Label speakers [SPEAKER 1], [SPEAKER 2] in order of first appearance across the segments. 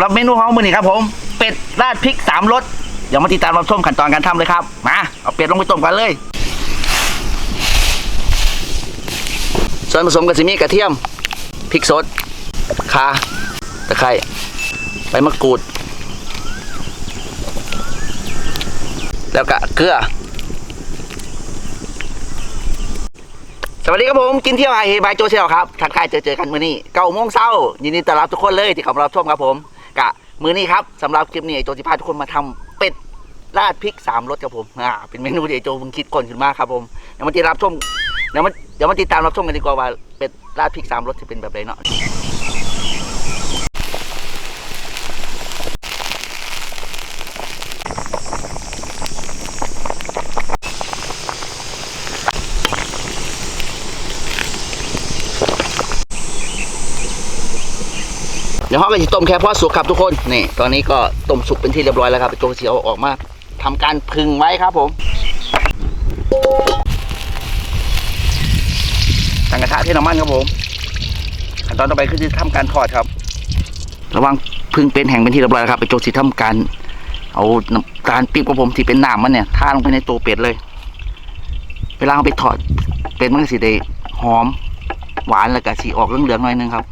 [SPEAKER 1] ำหรับเมนูของเรามื้อนี้ครับผม เป็ดราดพริกสามรสเดี๋ยวมาติดตามรับชมขั้นตอนการทำเลยครับ มา เอาเป็ดลงไปต้มกันเลย ส่วนผสมก็จะมีกระเทียม พริกสดข่าตะไคร้ใบมะกรูด แล้วก็เกลือ สวัสดีครับผม กินเที่ยวไอเฮบายโจเชลครับ ทักทายเจอเจอกันมื้อนี้เก้าโมงเช้ายินดีต้อนรับทุกคนเลยที่เข้ามารับชมครับผม มือนี้ครับสำหรับคลิปนี้ไอ้โจจะพาทุกคนมาทำเป็ดราดพริกสามรสครับผมอ่าเป็นเมนูที่ไอ้โจมึงคิดกลอนขึ้นมาครับผมเดี๋ยวมาติดรับชมเดี๋ยวมาเดี๋ยวมาติดตามรับชมกันดีกว่าว่าเป็ดราดพริกสามรสจะเป็นแบบไรเนาะ เดี๋ยวเขาก็จะต้มแค่พอสุกครับทุกคนนี่ตอนนี้ก็ต้มสุกเป็นที่เรียบร้อยแล้วครับโจเสียวออกมาทำการพึงไว้ครับผมตั้งกระทะที่น้ำมันครับผมขั้นตอนต่อไปคือจะทำการทอดครับ ระวังพึ่งเป็นแห่งเป็นที่เรียบร้อยแล้วครับไปโจสิทำการ เอาน้ำตาลปี๊บของผมที่เป็นน้ำมันเนี่ยท่าลงไปในตัวเป็ดเลย เวลาเอาไปทอดเป็ดมันก็สิได้หอม หวานแล้วก็สีออกเหลืองๆหน่อยนึงครับ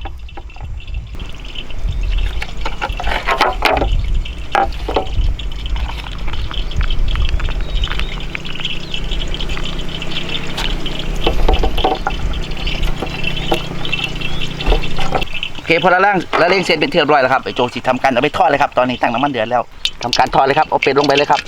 [SPEAKER 1] เคพอละล่างแล้วเร่งเสร็จเป็นที่เรียบร้อยแล้วครับไอโจสิทำการเอาไปทอดเลยครับตอนนี้ตั้งน้ำมันเดือดแล้วทำการทอดเลยครับเอาเป็ดลงไปเลยครับ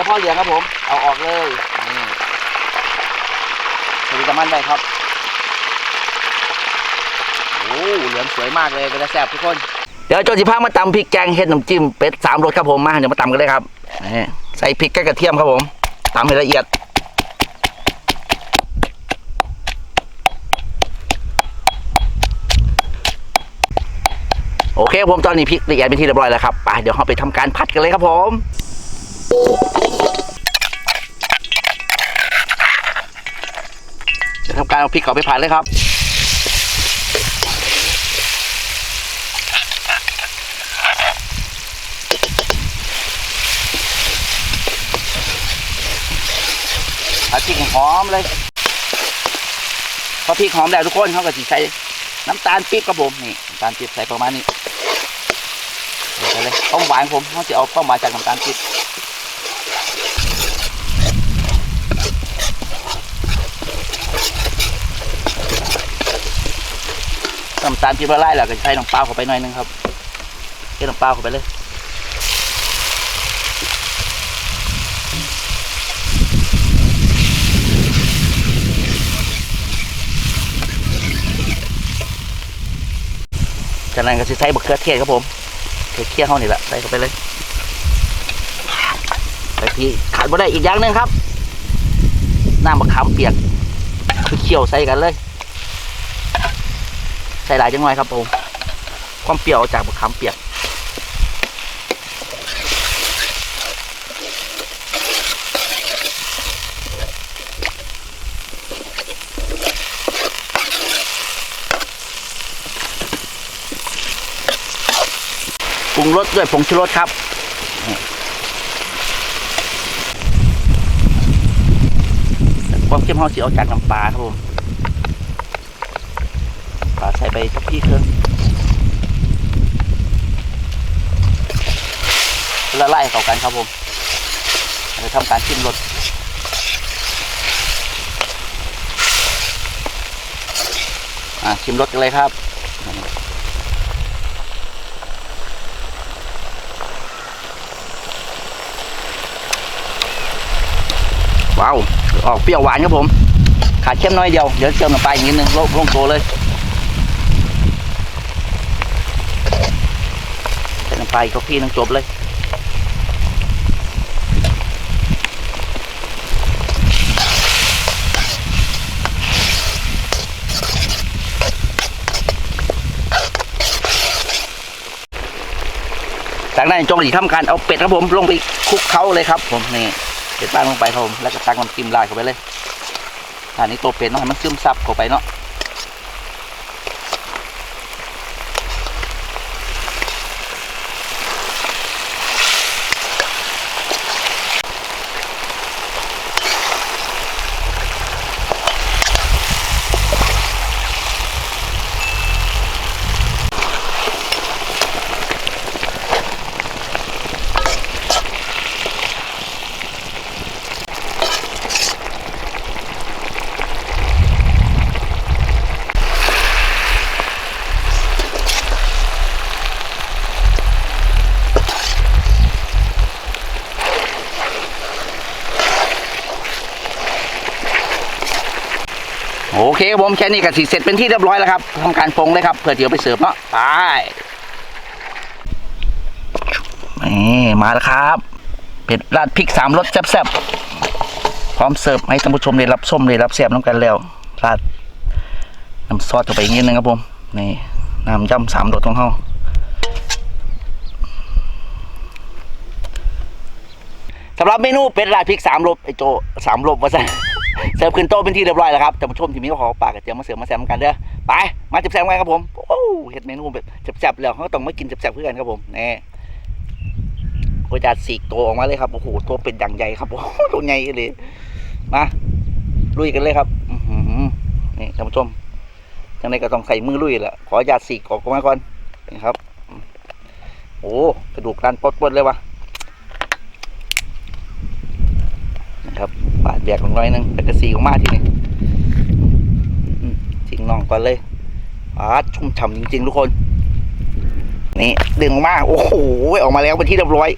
[SPEAKER 1] ทอดได้แค่พ่อเหลืองครับผม เอาออกเลยนี่สวิตน้ำมันได้ครับ โอ้เหลืองสวยมากเลยเป็นแซ่บทุกคน เดี๋ยวโจจิพามาตำพริกแกงเห็ดน้ำจิ้มเป็ดสามรสครับผม มาเดี๋ยวมาตำกันเลยครับนี่ใส่พริกกับกระเทียมครับผมตำให้ละเอียดโอเคผมตอนนี้พริกละเอียดเป็นที่เรียบร้อยแล้วครับไปเดี๋ยวเราไปทำการผัดกันเลยครับผม จะทำการ เอาพริกเขาไปผัดเลยครับผัดพริกหอมเลยพอพริกหอมแล้วทุกคนเขาก็จะใส่น้ำตาลปี๊บครับผมนี่น้ำตาลปี๊บใส่ประมาณนี้ใส่ไปเลยต้มหวานผมเขาจะเอาต้มหวานจากน้ำตาลปี๊บ น้ำตาลที่ละลายแล้วก็ใส่น้ำเปล่าเข้าไปหน่อยนึงครับเทน้ำเปล่าเข้าไปเลยจากนั้นก็จะใส่บะเขือเทศครับผมเทศเคี่ยวเท่านี่แหละใส่เข้าไปเลยใส่พี่ขาดบ่ได้อีกอย่างหนึ่งครับน้ำมะขามเปียกเอาไปเคี่ยวใส่กันเลย ส่หลายจังหน่อยครับผมความเปรี้ยวจากมะขามเปียกปรุงรสด้วยผงชูรสครับความเข้มข้นสีออกจากน้ำปลาครับผม ไปสักพี่เครื่องแล้วไล่เขากันครับผมจะทำการชิมรสอ่าชิมรสกันเลยครับว้าว ออกเปรี้ยวหวานครับผม ขาดเข้มน้อยเดียว เดี๋ยวเติมน้ำปอีกนิดนึงลงลงตัวเลย ไฟก็พี่นั่งจบเลยจากนั้นจงหลีทำการเอาเป็ดครับผมลงไปคลุกเคล้าเลยครับผมนี่เป็ดบ้างลงไปครับผมแล้วก็ตักน้ำจิ้มราดเข้าไปเลยอันนี้ตัวเป็ดเนาะให้มันซึมซับเข้าไปเนาะ เคครับผมแค่นี้ก็สิเสร็จเป็นที่เรียบร้อยแล้วครับทำการปรุงเลยครับเพื่อเดี๋ยวไปเสิร์ฟเนาะไปนี่มาแล้วครับเป็ดราดพริกสามรสแซ่บๆพร้อมเสิร์ฟให้ท่านผู้ชมได้รับชมได้รับแซ่บน้ำกันแล้วราดน้ำซอสเข้าไปอีกนิดนึงครับผมนี่น้ำยำสามรสของเขาสำหรับเมนูเป็ดราดพริกสามรสไอโจสามรสว่าซะ เสิร์ฟขึ้นโต๊ะเป็นที่เรียบร้อยแล้วครับท่านผู้ชมที่มีข้าวขอปากกระเจียมมาเสิร์ฟมาแซมกันเด้อไปมาจับแซมกันครับผมโอ้เห็ดเมนูแบบจับๆแล้วเขาต้องมากินจับๆเพื่อนครับผมนี่โอ้ยจัดสีกตัวออกมาเลยครับโอ้โหตัวเป็นอย่างใหญ่ครับโอ้โหตัวใหญ่เลยมาลุยกันเลยครับอืนี่ท่านผู้ชมจังไรก็ต้องใส่มือลุยแหละขอหยาดสีกออกมาก่อนนี่ครับ โอ้กระดูกดันปดๆเลยวะ นะครั บาดแบกลงน้อยนึงแต่กระสีออกมาทีนี้อืมทิ้งน่องก่อนเลยอาชุ่มฉ่ำจริง ๆ ทุกคน นี่ดึงออกมาโอ้โหออกมาแล้วเป็นที่เรียบร้อย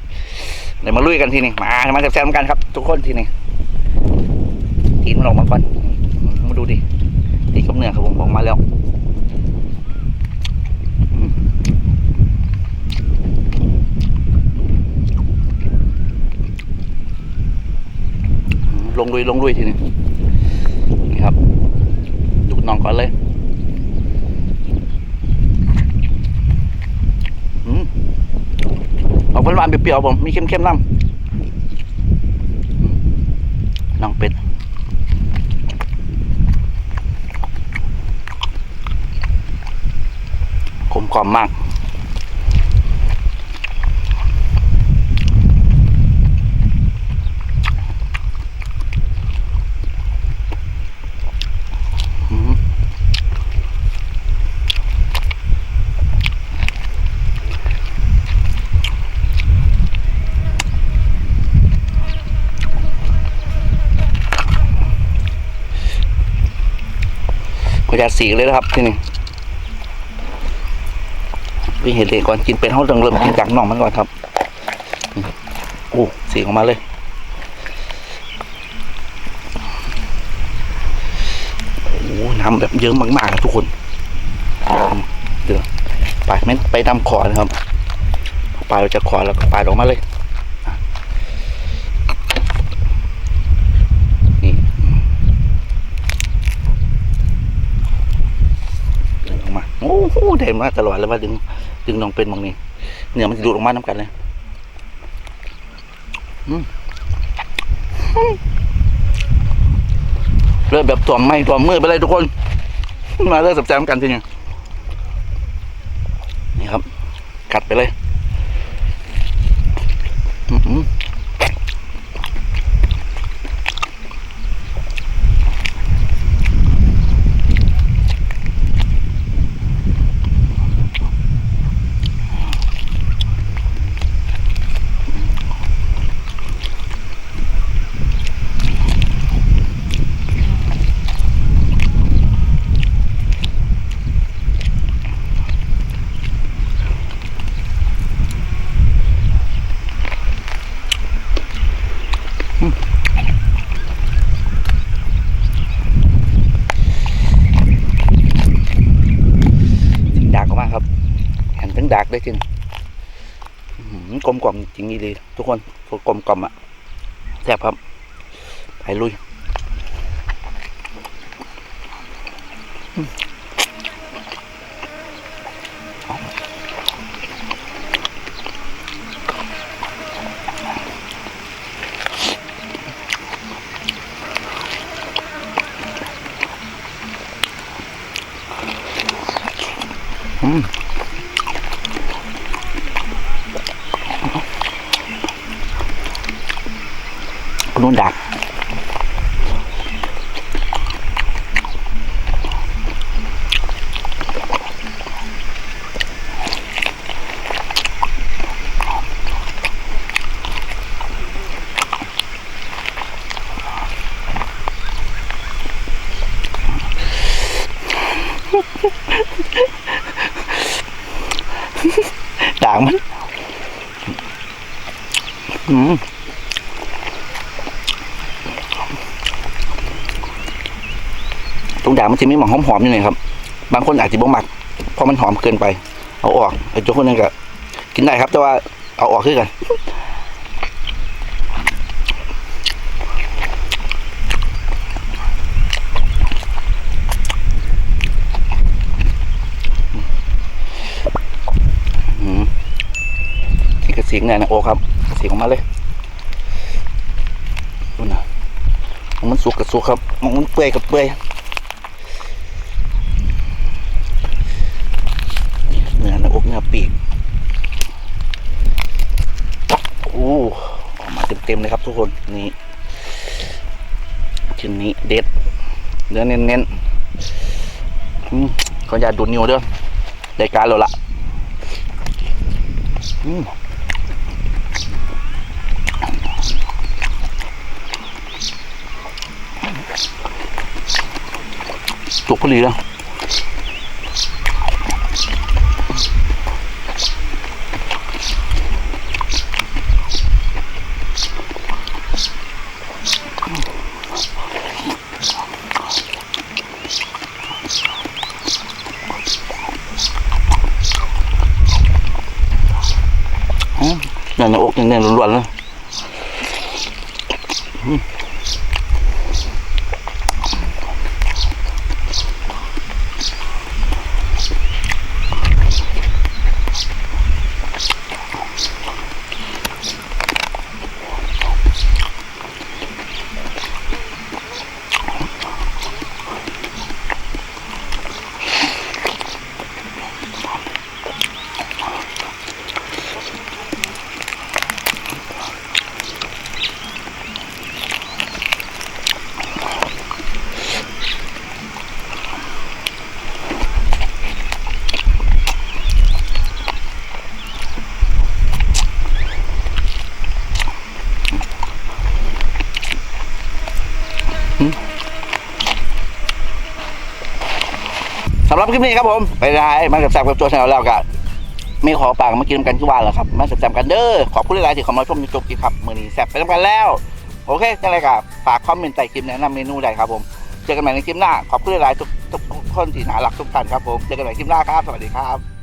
[SPEAKER 1] เดี๋ยวมาลุยกันทีนี้มามาแซมๆกันครับ ทุกคนทีนี้ทีมันออกมาก่อนมาดูดิตีกับเนื้อครับผมออกมาแล้ว ลงลุยลงลุยทีนี้นี่ครับดูน้องก่อนเลยอืมออกหวานๆเปรี้ยวๆผมมีเค็มๆน้ำน้องเป็ดกลมกล่อมมาก อืม ก็จะสีเลยนะครับที่นี่วิ่งเห็นเลยก่อนกินเป็นเขาต้องเริ่มกินจากน่องมันก่อนครับอืมโอ้สีออกมาเลยโอ้น้ำแบบเยอะมากๆครับทุกคนเดี๋ยวไปแม่นไปทำขอนะครับปลาเราจะขอแล้วก็ปลาออกมาเลยอะนี่ดึง ออกมาโอ้โหเต็มมากตลอดเลยว่าดึง ดึงน้องเป็นบางนี้เนื้อมันดูดออกมาน้ำกันเลยเริ่มแบบตัวไหม้ตัวมือไปเลยทุกคน มาเริ่มสับแซมกันทีนี้นี่ครับ กัดไปเลยอื้อหือ ดักออกมาครับหันถึงดักได้จริงอื้อหือกลมกล่อมจริงนี่เลยทุกคนกลมกล่อมอะแซ่บครับไปลุยอืมอืม นุ่นดักด่างมัน อืม ตรงด่างมันจะมีหมองหอมๆอยู่หน่อยครับ บางคนอาจจะบ่มักเพราะมันหอมเกินไป เอาออกไอ้เจ้าคนนึงก็กินได้ครับ แต่ว่าเอาออกคือกันอืมนี่กระเสียงไงนะโอครับเสียงออกมาเลยดูนะมันสุกกับสุกครับมันเปื่อยกับเปื่อย เนื้อหน้าอกเนื้อปีกโอ้ออกมาเต็มๆเลยครับทุ กคนนี่ชิ้นนี้เด็ดเนื้อเน้นๆอืมขออย่าดูดนิ้วเด้อรายการเราละจุกพอดีแล้ว อืม นั่นนะอกแน่นล้วนๆเลย สำหรับคลิปนี้ครับผม ไปได้มากับแซบกับโจชแนลแล้วก็ไม่ขอปากมากินกันที่ว่าหรอกครับ มาแซบๆกันเด้อขอบคุณหลายๆที่เข้ามาชมจนจบคลิปครับมือนี้แซบไปทำกันแล้ว โอเคจังไรกับฝากคอมเมนต์ใต้คลิปแนะนำเมนูใดครับผมเจอกันใหม่ในคลิปหน้า ขอบคุณหลายๆทุกทุกคนที่น่ารักทุกท่านครับผมเจอกันใหม่คลิปหน้าครับสวัสดีครับ